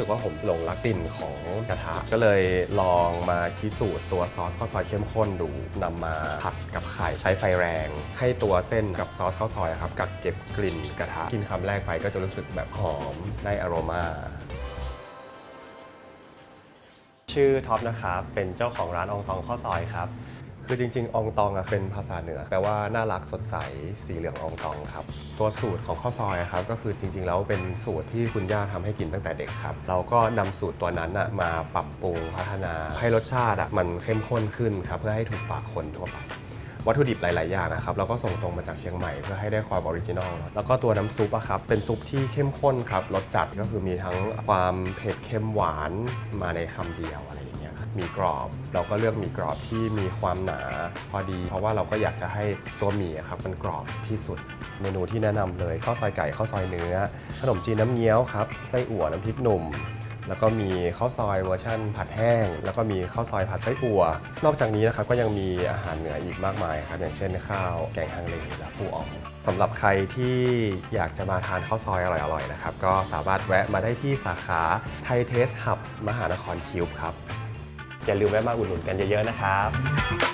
รู้สึกว่าผมหลงรักกลิ่นของกระทะ ก็เลยลองมาคิดสูตรตัวซอสข้าวซอยเข้มข้นดูนำมาผัดกับไข่ใช้ไฟแรง ให้ตัวเส้นกับซอสข้าวซอยครับกักเก็บกลิ่นกระทะกินคำแรกไปก็จะรู้สึกแบบหอมได้อโรมาชื่อท็อปนะครับ เป็นเจ้าของร้านองตองข้าวซอยครับ คือจริง ๆ อองตองอะเป็นภาษาเหนือแปลว่าน่ารักสดใสสีเหลืองอองตองครับ ตัวสูตรของข้าวซอยอะครับก็คือจริง ๆ แล้วเป็นสูตรที่คุณย่าทำให้กินตั้งแต่เด็กครับ เราก็นำสูตรตัวนั้นอะมาปรับปรุงพัฒนา ให้รสชาติอะมันเข้มข้นขึ้นครับเพื่อให้ถูกปากคนทั่วไป วัตถุดิบหลาย ๆ อย่างนะครับเราก็ส่งตรงมาจากเชียงใหม่เพื่อให้ได้ความออริจินอลแล้วก็ตัวน้ำซุปอะครับเป็นซุปที่เข้มข้นครับรสจัดก็คือมีทั้งความเผ็ดเค็มหวานมาในคำเดียวอะไรอย่างเงี้ย มีกรอบ เราก็เลือกมีกรอบที่มีความหนาพอดี เพราะว่าเราก็อยากจะให้ตัวหมี่ครับมันกรอบที่สุด เมนูที่แนะนำเลยข้าวซอยไก่ข้าวซอยเนื้อ ขนมจีนน้ำเงี้ยวครับไส้อั่วน้ำพริกหนุ่มแล้วก็มีข้าวซอยเวอร์ชั่นผัดแห้ง แล้วก็มีข้าวซอยผัดไส้อั่วนอกจากนี้นะครับก็ยังมีอาหารเหนืออีกมากมายครับอย่างเช่นข้าวแกงฮังเลและปูอ่องสำหรับใครที่อยากจะมาทานข้าวซอยอร่อยๆนะครับก็สามารถแวะมาได้ที่สาขาไทยเทสหับมหานครคิวบครับ อย่าลืมแวะมาอุดหนุนกันเยอะๆนะครับ